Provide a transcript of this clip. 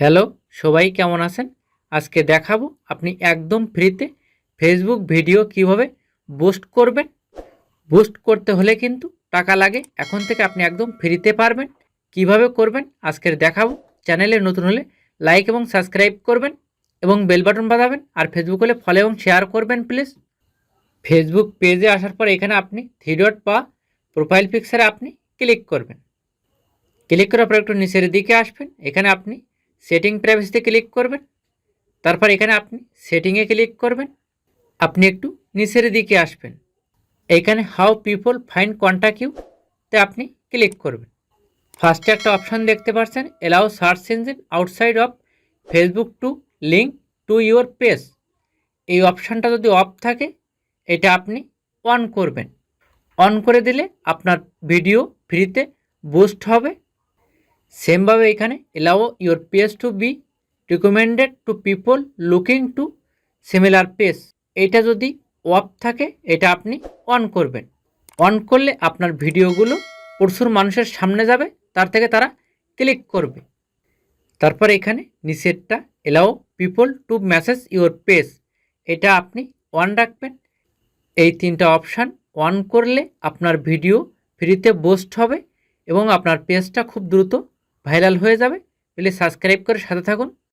Hello, সবাই কেমন আছেন? আজকে দেখাবো আপনি একদম ফ্রিতে ফেসবুক ভিডিও কীভাবে বুস্ট করবেন। বুস্ট করতে হলে কিন্তু টাকা লাগে, এখন থেকে আপনি একদম ফ্রিতে পারবেন। কীভাবে করবেন আজকের দেখাবো। চ্যানেলে নতুন হলে লাইক এবং সাবস্ক্রাইব করবেন এবং বেল বাটন বাজাবেন আর ফেসবুক হলে ফলো এবং শেয়ার করবেন প্লিজ ফেসবুক পেজে আসার পর এখানে আপনি থ্রি ডট বা প্রোফাইল পিকচারে আপনি ক্লিক করবেন। ক্লিক করার পর একটু নিচের দিকে আসবেন। এখানে আপনি সেটিং প্রাইভেসিতে ক্লিক করবেন। তারপর এখানে আপনি সেটিংয়ে ক্লিক করবেন। আপনি একটু নিচের দিকে আসবেন। এখানে how people find contact you তে আপনি ক্লিক করবেন। ফার্স্টে একটা অপশান দেখতে পাচ্ছেন allow search engine outside of Facebook to link to your page এই অপশানটা যদি অফ থাকে, এটা আপনি অন করবেন। অন করে দিলে আপনার ভিডিও ফ্রিতে বুস্ট হবে। সেমভাবে এখানে allow your page to be recommended to people looking to similar page এটা যদি অফ থাকে, এটা আপনি অন করবেন। অন করলে আপনার ভিডিওগুলো প্রচুর মানুষের সামনে যাবে, তার থেকে তারা ক্লিক করবে। তারপর এখানে নিচেরটা allow people to message your page এটা আপনি অন রাখবেন। এই তিনটা অপশান অন করলে আপনার ভিডিও ফ্রিতে পোস্ট হবে এবং আপনার পেজটা খুব দ্রুত ভাইরাল হয়ে যাবে প্লিজ সাবস্ক্রাইব করে সাথে থাকুন।